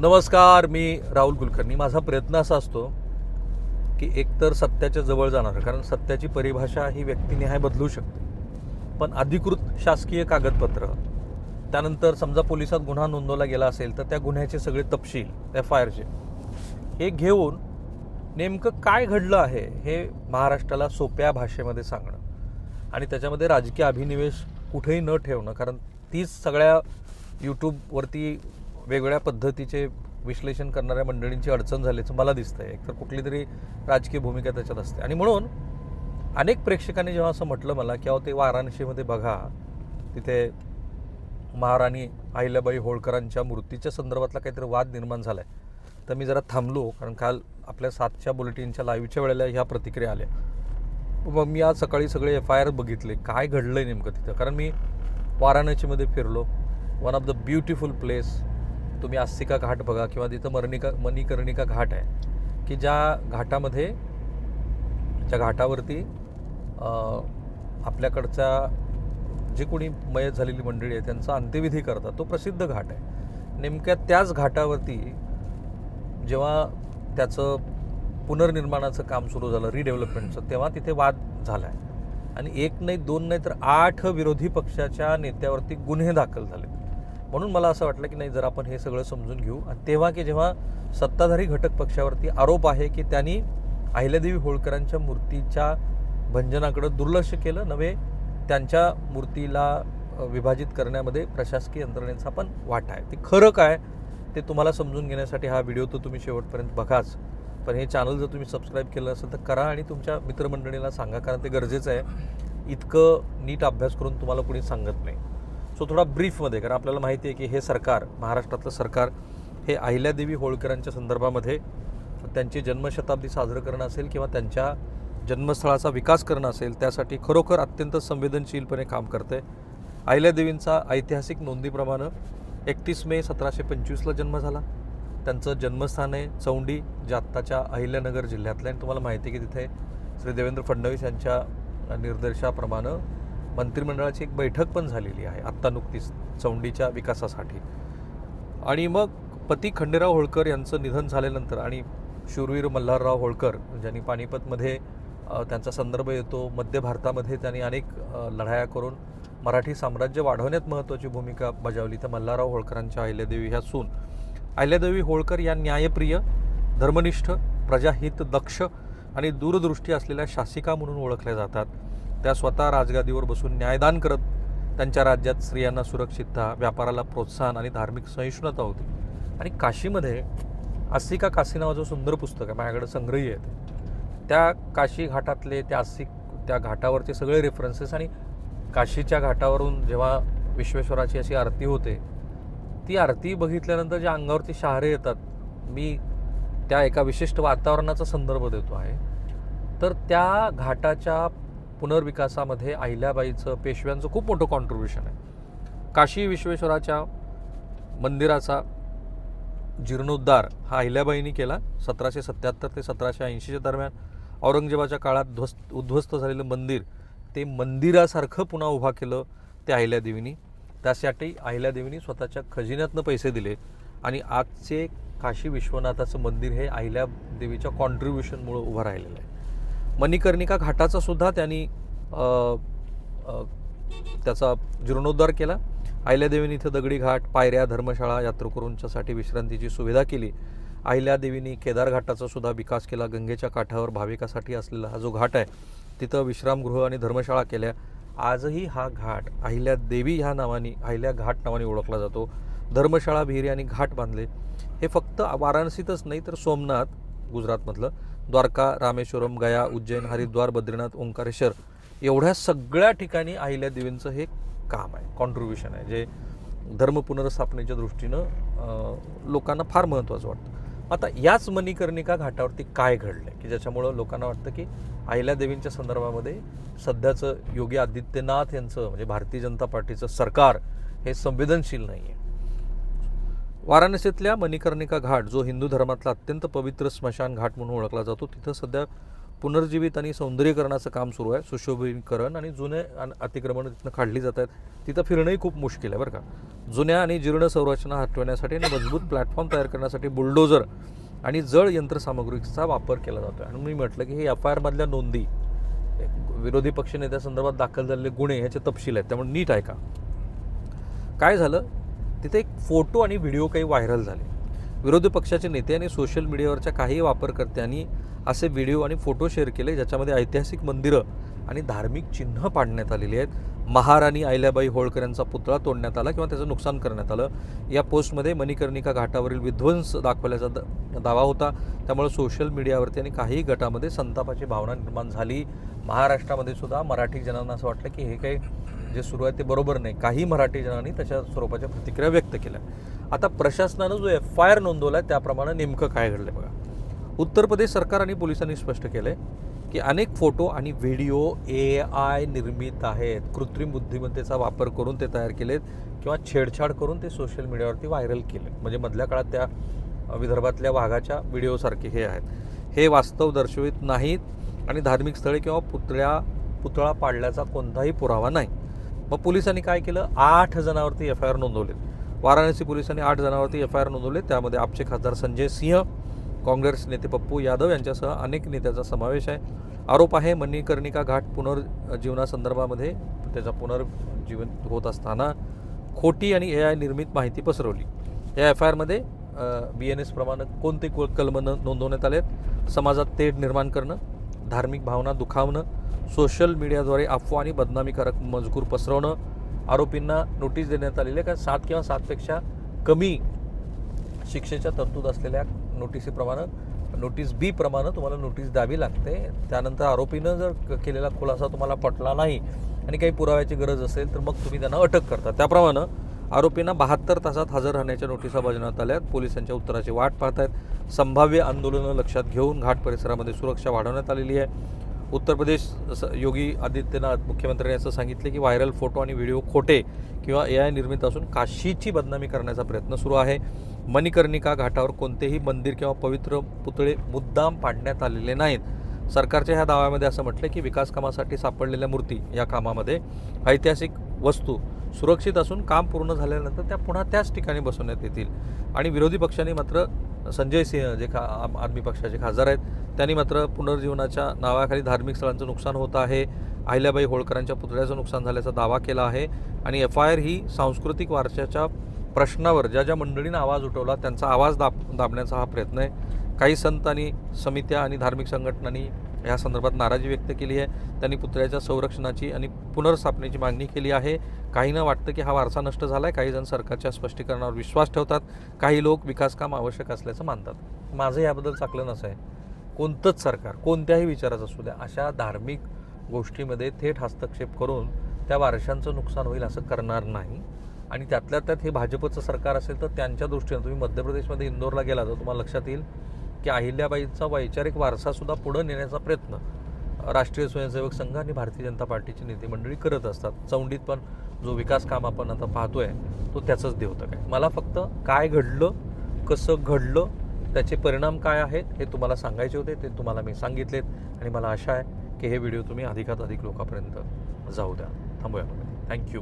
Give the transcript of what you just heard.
नमस्कार मी राहुल कुलकर्णी. माझा प्रयत्न असा असतो की एकतर सत्याच्या जवळ जाणार कारण सत्याची परिभाषा ही व्यक्तिनिहाय बदलू शकते. पण अधिकृत शासकीय कागदपत्र त्यानंतर समजा पोलिसात गुन्हा नोंदवला गेला असेल तर त्या गुन्ह्याचे सगळे तपशील एफ आय आरचे हे घेऊन नेमकं काय घडलं आहे हे महाराष्ट्राला सोप्या भाषेमध्ये सांगणं. आणि त्याच्यामध्ये राजकीय अभिनिवेश कुठेही न ठेवणं कारण तीच सगळ्या यूट्यूबवरती वेगवेगळ्या पद्धतीचे विश्लेषण करणाऱ्या मंडळींची अडचण झाल्याचं मला दिसतं आहे एकतर कुठली तरी राजकीय भूमिका त्याच्यात असते. आणि म्हणून अनेक प्रेक्षकांनी जेव्हा असं म्हटलं मला की अहो ते वाराणसीमध्ये बघा तिथे महाराणी अहिल्याबाई होळकरांच्या मूर्तीच्या संदर्भातला काहीतरी वाद निर्माण झाला आहे तर मी जरा थांबलो कारण काल आपल्या सातच्या बुलेटिनच्या लाईव्हच्या वेळेला ह्या प्रतिक्रिया आल्या. मग मी आज सकाळी सगळे एफ आय आर बघितले. काय घडलं आहे नेमकं तिथं? कारण मी वाराणसीमध्ये फिरलो. One of the beautiful place तुम्ही आस्तिका घाट बघा किंवा तिथं मरणिका मणिकर्णिका घाट आहे की ज्या घाटामध्ये ज्या घाटावरती आपल्याकडच्या जे कोणी मयत झालेली मंडळी आहे त्यांचा अंत्यविधी करतात तो प्रसिद्ध घाट आहे. नेमक्या त्याच घाटावरती जेव्हा त्याचं पुनर्निर्माणाचं काम सुरू झालं रिडेव्हलपमेंटचं तेव्हा तिथे वाद झाला आहे आणि एक नाही दोन नाही तर आठ विरोधी पक्षाच्या नेत्यावरती गुन्हे दाखल झाले म्हणून मला असं वाटलं की नाही जर आपण हे सगळं समजून घेऊ. आणि तेव्हा की जेव्हा सत्ताधारी घटक पक्षावरती आरोप आहे की त्यांनी अहिल्यादेवी होळकरांच्या मूर्तीच्या भंजनाकडं दुर्लक्ष केलं नव्हे त्यांच्या मूर्तीला विभाजित करण्यामध्ये प्रशासकीय यंत्रणेचा पण वाटा आहे. ते खरं काय ते तुम्हाला समजून घेण्यासाठी हा व्हिडिओ तर तुम्ही शेवटपर्यंत बघाच. पण हे चॅनल जर तुम्ही सबस्क्राईब केलं असेल तर करा आणि तुमच्या मित्रमंडळीला सांगा कारण ते गरजेचं आहे. इतकं नीट अभ्यास करून तुम्हाला कोणी सांगत नाही. सो थोडा ब्रीफमध्ये कारण आपल्याला माहिती आहे की हे सरकार महाराष्ट्रातलं सरकार हे अहिल्यादेवी होळकरांच्या संदर्भामध्ये त्यांची जन्मशताब्दी साजरं करणं असेल किंवा त्यांच्या जन्मस्थळाचा विकास करणं असेल त्यासाठी खरोखर अत्यंत संवेदनशीलपणे काम करते अहिल्यादेवींचा ऐतिहासिक नोंदीप्रमाणे एकतीस मे सतराशे पंचवीसला जन्म झाला. त्यांचं जन्मस्थान आहे चौंडी जे आत्ताच्या अहिल्यानगर जिल्ह्यातलं आणि तुम्हाला माहिती आहे की तिथे श्री देवेंद्र फडणवीस यांच्या निर्देशाप्रमाणे मंत्रिमंडळाची एक बैठक पण झालेली आहे आत्ता नुकतीच चौंडीच्या विकासासाठी. आणि मग पती खंडेराव होळकर यांचं निधन झाल्यानंतर आणि शूरवीर मल्हारराव होळकर ज्यांनी पानिपतमध्ये त्यांचा संदर्भ येतो मध्य भारतामध्ये त्यांनी अनेक लढाया करून मराठी साम्राज्य वाढवण्यात महत्त्वाची भूमिका बजावली. तर मल्हारराव होळकरांच्या अहिल्यादेवी ह्या सून. अहिल्यादेवी होळकर या न्यायप्रिय धर्मनिष्ठ प्रजाहित दक्ष आणि दूरदृष्टी असलेल्या शासिका म्हणून ओळखल्या जातात. त्या स्वतः राजगादीवर बसून न्यायदान करत त्यांच्या राज्यात स्त्रियांना सुरक्षितता व्यापाराला प्रोत्साहन आणि धार्मिक सहिष्णुता होती. आणि काशीमध्ये आस्तिका काशी नावाचं सुंदर पुस्तक आहे माझ्याकडे संग्रही आहे त्या काशी घाटातले त्या आस्तिक त्या घाटावरचे सगळे रेफरन्सेस आणि काशीच्या घाटावरून जेव्हा विश्वेश्वराची अशी आरती होते ती आरती बघितल्यानंतर ज्या अंगावरती शहारे येतात मी त्या एका विशिष्ट वातावरणाचा संदर्भ देतो आहे. तर त्या घाटाच्या पुनर्विकासामध्ये अहिल्याबाईचं पेशव्यांचं खूप मोठं कॉन्ट्रीब्युशन आहे. काशी विश्वेश्वराच्या मंदिराचा जीर्णोद्धार हा अहिल्याबाईंनी केला. सतराशे सत्याहत्तर ते सतराशे ऐंशीच्या दरम्यान औरंगजेबाच्या काळात ध्वस्त उद्ध्वस्त झालेलं मंदिर ते मंदिरासारखं पुन्हा उभा केलं ते अहिल्यादेवीनी. त्यासाठी अहिल्यादेवीनी स्वतःच्या खजिन्यातनं पैसे दिले आणि आजचे काशी विश्वनाथाचं मंदिर हे अहिल्यादेवीच्या कॉन्ट्रीब्युशनमुळं उभं राहिलेलं आहे. मणिकर्णिका घाटाचा सुद्धा त्यांनी त्याचा जीर्णोद्धार केला. अहिल्यादेवीने इथं दगडी घाट पायऱ्या धर्मशाळा यात्रेकरूंच्यासाठी विश्रांतीची सुविधा केली. अहिल्यादेवीनी केदार घाटाचा सुद्धा विकास केला. गंगेच्या काठावर भाविकासाठी असलेला हा जो घाट आहे तिथं विश्रामगृह आणि धर्मशाळा केल्या. आजही हा घाट अहिल्यादेवी ह्या नावाने अहिल्या घाट नावाने ओळखला जातो. धर्मशाळा विहिरी आणि घाट बांधले. हे फक्त वाराणसीतच नाही तर सोमनाथ गुजरातमधलं द्वारका रामेश्वरम गया उज्जैन हरिद्वार बद्रीनाथ ओंकारेश्वर एवढ्या सगळ्या ठिकाणी अहिल्यादेवींचं हे काम आहे कॉन्ट्रीब्युशन आहे. जे धर्म पुनर्स्थापनेच्या दृष्टीनं लोकांना फार महत्त्वाचं वाटतं. आता याच मणिकर्णिका घाटावरती काय घडलं की ज्याच्यामुळं लोकांना वाटतं की अहिल्यादेवींच्या संदर्भामध्ये सध्याचं योगी आदित्यनाथ यांचं म्हणजे भारतीय जनता पार्टीचं सरकार हे संवेदनशील नाही आहे वाराणसीतल्या मणिकर्णिका घाट जो हिंदू धर्मातला अत्यंत पवित्र स्मशान घाट म्हणून ओळखला जातो तिथं सध्या पुनर्जीवित आणि सौंदर्यीकरणाचं काम सुरू आहे. सुशोभीकरण आणि जुने अतिक्रमण तिथनं काढली जात आहेत. तिथं फिरणंही खूप मुश्किल आहे बरं का. जुन्या आणि जीर्ण संरचना हटवण्यासाठी आणि मजबूत प्लॅटफॉर्म तयार करण्यासाठी बुलडोजर आणि जळ यंत्रसामग्रीचा वापर केला जातो आणि मी म्हटलं की हे एफ आय आरमधल्या नोंदी विरोधी पक्षनेत्यासंदर्भात दाखल झालेले गुन्हे ह्याचे तपशील आहेत त्यामुळे नीट ऐका. काय झालं? तिथे एक फोटो आणि व्हिडिओ काही व्हायरल झाले. विरोधी पक्षाचे नेते आणि सोशल मीडियावरच्या काही वापरकर्त्यांनी असे व्हिडिओ आणि फोटो शेअर केले ज्याच्यामध्ये ऐतिहासिक मंदिरं आणि धार्मिक चिन्ह पाडण्यात आलेली आहेत. महाराणी अहिल्याबाई होळकर यांचा पुतळा तोडण्यात आला किंवा त्याचं नुकसान करण्यात आलं. या पोस्टमध्ये मणिकर्णिका घाटावरील विध्वंस दाखवल्याचा द- दावा होता. त्यामुळे सोशल मीडियावरती आणि काही गटामध्ये संतापाची भावना निर्माण झाली. महाराष्ट्रामध्ये सुद्धा मराठी जनांना असं वाटलं की हे काही जे सुरू आहे ते बरोबर नाही. काही मराठी जणांनी तशा स्वरूपाच्या प्रतिक्रिया व्यक्त केल्या. आता प्रशासनानं जो एफ आय आर नोंदवला आहे त्याप्रमाणे नेमकं काय घडलं बघा. उत्तर प्रदेश सरकार आणि पोलिसांनी स्पष्ट केलं आहे की अनेक फोटो आणि व्हिडिओ ए आय निर्मित आहेत. कृत्रिम बुद्धिमत्तेचा वापर करून ते तयार केलेत किंवा छेडछाड करून ते सोशल मीडियावरती व्हायरल केले म्हणजे मधल्या काळात त्या विदर्भातल्या वाघाच्या व्हिडिओसारखे हे आहेत. हे वास्तव दर्शवित नाहीत आणि धार्मिक स्थळे किंवा पुतळ्या पुतळा पाडल्याचा कोणताही पुरावा नाही. मग पोलिसांनी काय केलं? आठ जणांवरती एफ आय आर नोंदवले. वाराणसी पोलिसांनी आठ जणांवरती एफ आय आर नोंदवले. त्यामध्ये आपचे खासदार संजय सिंह काँग्रेस नेते पप्पू यादव यांच्यासह अनेक नेत्याचा समावेश आहे. आरोप आहे मणिकर्णिका घाट पुनर्जीवनासंदर्भामध्ये त्याचा पुनर्जीवन होत असताना खोटी आणि ए आय निर्मित माहिती पसरवली. या एफ आय आरमध्ये बी एन एस प्रमाणे कोणते कलम न- नोंदवण्यात आलेत? समाजात तेढ निर्माण करणं धार्मिक भावना दुखावणं सोशल मीडियाद्वारे अफवा आणि बदनामीकारक मजकूर पसरवणं आरोपींना नोटीस देण्यात आलेली आहे का सात किंवा सातपेक्षा कमी शिक्षेच्या तरतूद असलेल्या नोटिसीप्रमाणे नोटीस बी प्रमाणे तुम्हाला नोटीस द्यावी लागते. त्यानंतर आरोपीनं जर क- केलेला खुलासा तुम्हाला पटला नाही आणि काही पुराव्याची गरज असेल तर मग तुम्ही त्यांना अटक करता. त्याप्रमाणे आरोपींना बहात्तर तासात हजर राहण्याच्या नोटिसा बजावण्यात आल्या आहेत. पोलिसांच्या उत्तराची वाट पाहत आहेत संभाव्य आंदोलनं लक्षात घेऊन घाट परिसरामध्ये सुरक्षा वाढवण्यात आलेली आहे. उत्तर प्रदेश स- योगी आदित्यनाथ मुख्यमंत्र्यांनी असं सांगितले की व्हायरल फोटो आणि व्हिडिओ खोटे किंवा ए आय निर्मित असून काशीची बदनामी करण्याचा प्रयत्न सुरू आहे. मणिकर्णिका घाटावर कोणतेही मंदिर किंवा पवित्र पुतळे मुद्दाम पाडण्यात आलेले नाहीत. सरकारच्या ह्या दाव्यामध्ये असं म्हटलं की विकास कामासाठी सापडलेल्या मूर्ती या कामामध्ये ऐतिहासिक वस्तू सुरक्षित असून काम पूर्ण झाल्यानंतर त्या पुन्हा त्याच ठिकाणी बसवण्यात येतील. आणि विरोधी पक्षांनी मात्र संजय सिंह जे खा आम आदमी पक्षाचे खासदार आहेत त्यांनी मात्र पुनर्जीवनाच्या नावाखाली धार्मिक स्थळांचं नुकसान होत आहे. अहिल्याबाई होळकरांच्या पुतळ्याचं नुकसान झाल्याचा दावा केला आहे. आणि एफ आय आर ही सांस्कृतिक वारशाच्या प्रश्नावर ज्या ज्या मंडळींना आवाज उठवला त्यांचा आवाज दाब दाबण्याचा हा प्रयत्न आहे. काही संत आणि समित्या आणि धार्मिक संघटनांनी या संदर्भात नाराजी व्यक्त केली आहे. त्यांनी पुतळ्याच्या संरक्षणाची आणि पुनर्स्थापनेची मागणी केली आहे. काहींना वाटतं की हा वारसा नष्ट झाला आहे काही जण सरकारच्या स्पष्टीकरणावर विश्वास ठेवतात. काही लोक विकासकाम आवश्यक असल्याचं मानतात. माझं याबद्दल चाकलं नसं आहे. कोणतंच सरकार कोणत्याही विचाराचं असू द्या अशा धार्मिक गोष्टीमध्ये थेट हस्तक्षेप करून त्या वारशांचं नुकसान होईल असं करणार नाही. आणि त्यातल्या त्यात हे भाजपचं सरकार असेल तर त्यांच्या दृष्टीनं तुम्ही मध्य प्रदेशमध्ये इंदोरला गेला तर तुम्हाला लक्षात येईल. की अहिल्याबाईंचा वैचारिक वारसासुद्धा पुढं नेण्याचा प्रयत्न राष्ट्रीय स्वयंसेवक संघ आणि भारतीय जनता पार्टीची नेते मंडळी करत असतात. चौंडीत पण जो विकास काम आपण आता पाहतोय तो त्याचंच देवतं काय? मला फक्त काय घडलं कसं घडलं त्याचे परिणाम काय आहेत हे तुम्हाला सांगायचे होते ते तुम्हाला मी सांगितलेत आणि मला आशा आहे की हे व्हिडिओ तुम्ही अधिकात अधिक लोकांपर्यंत जाऊ द्या. थांबूया थँक्यू